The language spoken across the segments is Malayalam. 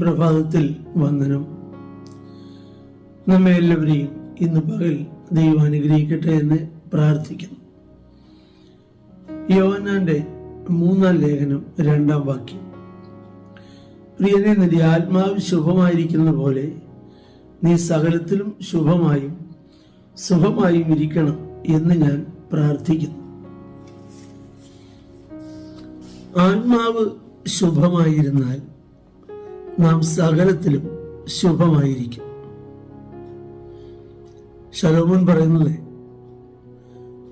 പ്രഭാതത്തിൽ വന്ദനം. നമ്മെ എല്ലാവരെയും ഇന്ന് പകൽ ദൈവം അനുഗ്രഹിക്കട്ടെ എന്ന് പ്രാർത്ഥിക്കുന്നു. യോവന്നാന്റെ മൂന്നാം ലേഖനം രണ്ടാം വാക്യം. പ്രിയനെ നിന്റെ ആത്മാവ് ശുഭമായിരിക്കുന്ന പോലെ നീ സകലത്തിലും ശുഭമായും സുഖമായും ഇരിക്കണം എന്ന് ഞാൻ പ്രാർത്ഥിക്കുന്നു. ആത്മാവ് ശുഭമായിരുന്നാൽ നാം സകലത്തിലും ശുഭമായിരിക്കും. ശലോമൻ പറയുന്നത്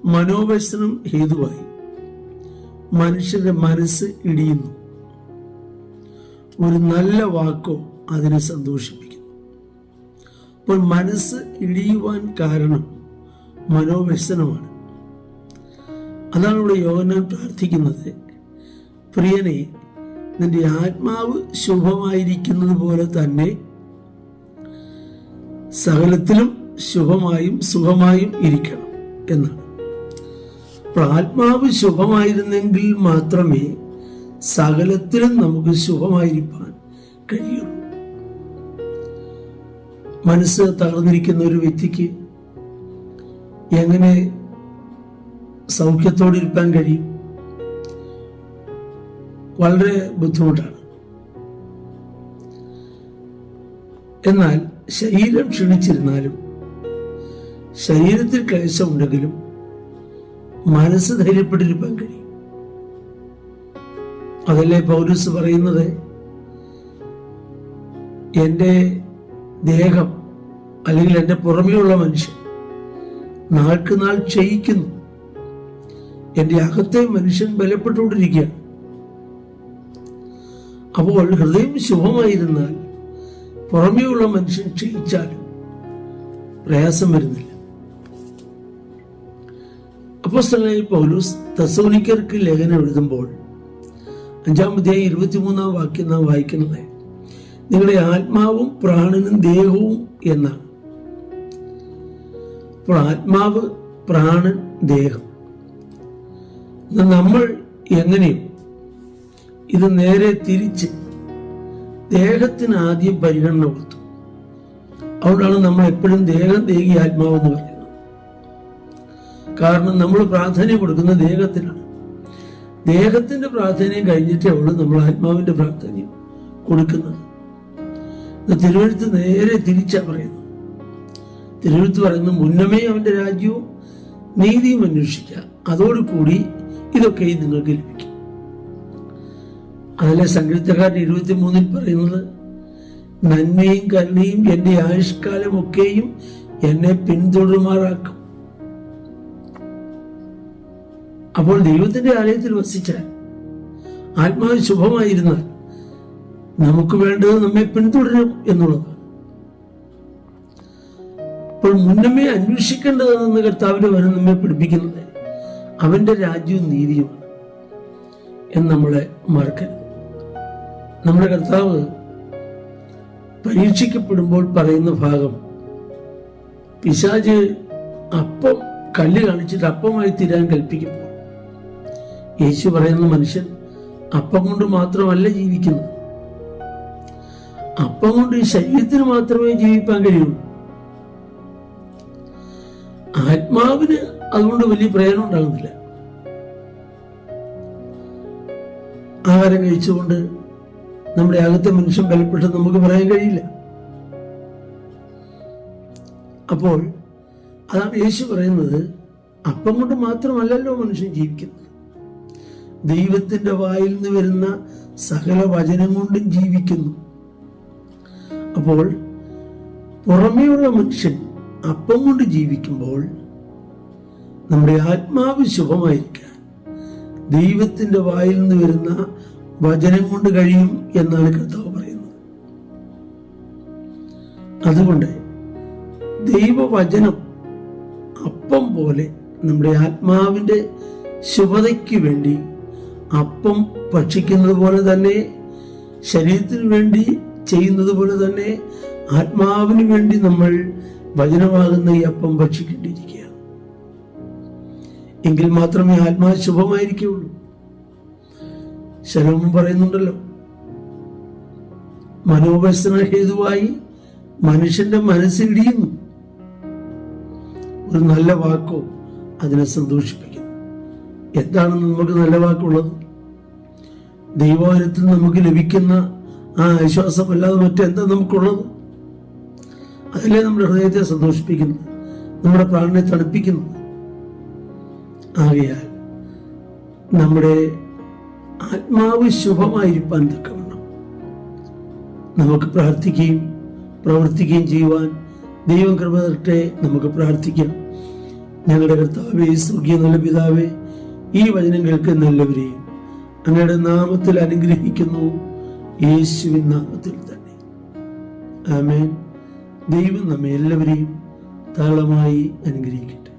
മനോവ്യസനം ഹേതുവായി. മനുഷ്യന്റെ മനസ്സ് ഇടിയുന്നു. ഒരു നല്ല വാക്കോ അതിനെ സന്തോഷിപ്പിക്കുന്നു. അപ്പോൾ മനസ്സ് ഇടിയുവാൻ കാരണം മനോവ്യസനമാണ്. അതാണ് ഇവിടെ യോഗനാൻ പ്രാർത്ഥിക്കുന്നത്. പ്രിയനെ നിന്റെ ആത്മാവ് ശുഭമായിരിക്കുന്നത് പോലെ തന്നെ സകലത്തിലും ശുഭമായും സുഖമായും ഇരിക്കണം എന്നാണ്. അപ്പോൾ ആത്മാവ് ശുഭമായിരുന്നെങ്കിൽ മാത്രമേ സകലത്തിലും നമുക്ക് ശുഭമായിരിക്കാൻ കഴിയുള്ളൂ മനസ്സ് തകർന്നിരിക്കുന്ന ഒരു വ്യക്തിക്ക് എങ്ങനെ സൗഖ്യത്തോടെ ഇരിക്കാൻ കഴിയും? വളരെ ബുദ്ധിമുട്ടാണ്. എന്നാൽ ശരീരം ക്ഷണിച്ചിരുന്നാലും ശരീരത്തിൽ ക്ലേശമുണ്ടെങ്കിലും മനസ്സ് ധൈര്യപ്പെട്ടിരിക്കാൻ കഴിയും. അതല്ലേ പൗരസ് പറയുന്നത്? എന്റെ ദേഹം അല്ലെങ്കിൽ എന്റെ പുറമേയുള്ള മനുഷ്യൻ നാൾക്ക് നാൾ ക്ഷയിക്കുന്നു. എന്റെ അകത്തെ മനുഷ്യൻ ബലപ്പെട്ടുകൊണ്ടിരിക്കുകയാണ്. അപ്പോൾ ഹൃദയം ശുഭമായിരുന്നാൽ പുറമേയുള്ള മനുഷ്യൻ ക്ഷയിച്ചാലും പ്രയാസം വരുന്നില്ല. അപ്പോസ്തലനായ പൗലൂസ് തസോനിക്കർക്ക് ലേഖനം എഴുതുമ്പോൾ അഞ്ചാം അധ്യായം ഇരുപത്തിമൂന്നാം വാക്യം നാം വായിക്കുന്നത് നിങ്ങളുടെ ആത്മാവും പ്രാണനും ദേഹവും എന്നാണ്. അപ്പോൾ ആത്മാവ് പ്രാണൻ ദേഹം. നമ്മൾ എങ്ങനെയും ഇത് നേരെ തിരിച്ച് ദേഹത്തിന് ആദ്യം പരിഗണന കൊടുത്തു. അതുകൊണ്ടാണ് നമ്മൾ എപ്പോഴും ദേഹം ദേഹി ആത്മാവെന്ന് പറയുന്നത്. കാരണം നമ്മൾ പ്രാധാന്യം കൊടുക്കുന്നത് ദേഹത്തിനാണ്. ദേഹത്തിന്റെ പ്രാധാന്യം കഴിഞ്ഞിട്ടേ ഉള്ളൂ നമ്മൾ ആത്മാവിന്റെ പ്രാധാന്യം കൊടുക്കുന്നത്. തിരുവഴുത്ത് നേരെ തിരിച്ചാ പറയുന്നു തിരുവഴുത്ത് പറയുന്നു മുന്നമേ അവന്റെ രാജ്യവും നീതിയും അന്വേഷിക്കുക. അതോടുകൂടി ഇതൊക്കെയും നിങ്ങൾക്ക് ലഭിക്കും. അതല്ലേ സങ്കീർത്തകാരൻ ഇരുപത്തി മൂന്നിൽ പറയുന്നത് നന്മയും കരുണയും എന്റെ ആയുഷ്കാലം ഒക്കെയും എന്നെ പിന്തുടരുമാറാക്കും. അപ്പോൾ ദൈവത്തിന്റെ ആലയത്തിൽ വസിച്ച ആത്മാവ് ശുഭമായിരുന്നാൽ നമുക്ക് വേണ്ടത് നമ്മെ പിന്തുടരും എന്നുള്ളതാണ്. അപ്പോൾ മുന്നമേ അന്വേഷിക്കേണ്ടതെന്ന് കർത്താവിന്റെ വരം നമ്മെ പഠിപ്പിക്കുന്നത് അവന്റെ രാജ്യവും നീതിയുമാണ് എന്ന് നമ്മളെ മറക്കരുത്. നമ്മുടെ കർത്താവ് പരീക്ഷിക്കപ്പെടുമ്പോൾ പറയുന്ന ഭാഗം പിശാജ് അപ്പം കല്ല് കാണിച്ചിട്ട് അപ്പമായി തീരാൻ കൽപ്പിക്കുമ്പോൾ യേശു പറയുന്ന മനുഷ്യൻ അപ്പം കൊണ്ട് മാത്രമല്ല ജീവിക്കുന്നത് അപ്പം കൊണ്ട് ഈ ശരീരത്തിന് മാത്രമേ ജീവിക്കാൻ കഴിയുള്ളൂ. ആത്മാവിന് അതുകൊണ്ട് വലിയ പ്രയോജനം ഉണ്ടാകുന്നില്ല. ആഹാരം കഴിച്ചുകൊണ്ട് നമ്മുടെ അകത്തെ മനുഷ്യൻ ബലപ്പെട്ട് നമുക്ക് പറയാൻ കഴിയില്ല. അപ്പോൾ അതാണ് യേശു പറയുന്നത് അപ്പം കൊണ്ട് മാത്രമല്ലല്ലോ മനുഷ്യൻ ജീവിക്കുന്നത്. ദൈവത്തിന്റെ വായിൽ നിന്ന് വരുന്ന സകല വചനം കൊണ്ടും ജീവിക്കുന്നു. അപ്പോൾ പുറമേയുള്ള മനുഷ്യൻ അപ്പം കൊണ്ട് ജീവിക്കുമ്പോൾ നമ്മുടെ ആത്മാവ് ശുഭമായിരിക്കാൻ ദൈവത്തിന്റെ വായിൽ നിന്ന് വരുന്ന വചനം കൊണ്ട് കഴിയും എന്നാണ് കർത്താവ് പറയുന്നത്. അതുകൊണ്ട് ദൈവവചനം അപ്പം പോലെ നമ്മുടെ ആത്മാവിന്റെ ശുഭതയ്ക്ക് വേണ്ടി അപ്പം ഭക്ഷിക്കുന്നത് പോലെ തന്നെ ശരീരത്തിന് വേണ്ടി ചെയ്യുന്നത് പോലെ തന്നെ ആത്മാവിന് വേണ്ടി നമ്മൾ വചനമാകുന്ന ഈ അപ്പം ഭക്ഷിക്കേണ്ടിയിരിക്കുകയാണ്. എങ്കിൽ മാത്രമേ ആത്മാവ് ശുഭമായിരിക്കുകയുള്ളൂ. ശലോമൻ പറയുന്നുണ്ടല്ലോ മനോവ്യസന ഹേതുവായി മനുഷ്യന്റെ മനസ്സിടിയുന്നു ഒരു നല്ല വാക്കോ അതിനെ സന്തോഷിപ്പിക്കുന്നു. എന്താണ് നമുക്ക് നല്ല വാക്കുള്ളത്? ദൈവാരത്തിൽ നമുക്ക് ലഭിക്കുന്ന ആ ആശ്വാസമല്ലാതെ മറ്റെന്താ നമുക്കുള്ളത്? അതല്ലേ നമ്മുടെ ഹൃദയത്തെ സന്തോഷിപ്പിക്കുന്നത് നമ്മുടെ പ്രാണനെ തണുപ്പിക്കുന്നു ആകയാൽ നമ്മുടെ ആത്മാവ് ശുഭമായിരിക്കാൻ തക്കവണ്ണം. നമുക്ക് പ്രാർത്ഥിക്കുകയും പ്രവർത്തിക്കുകയും ചെയ്യുവാൻ ദൈവം കൃപ നമുക്ക് പ്രാർത്ഥിക്കാം. ഞങ്ങളുടെ കർത്താവേ സ്വർഗീയ നല്ല പിതാവേ ഈ വചനം കേൾക്കുന്ന എല്ലാവരെയും അങ്ങയുടെ നാമത്തിൽ അനുഗ്രഹിക്കുന്നു. യേശുവിൻ നാമത്തിൽ തന്നെ. ആമേൻ. ദൈവം നമ്മെ എല്ലാവരെയും താളമായി അനുഗ്രഹിക്കട്ടെ.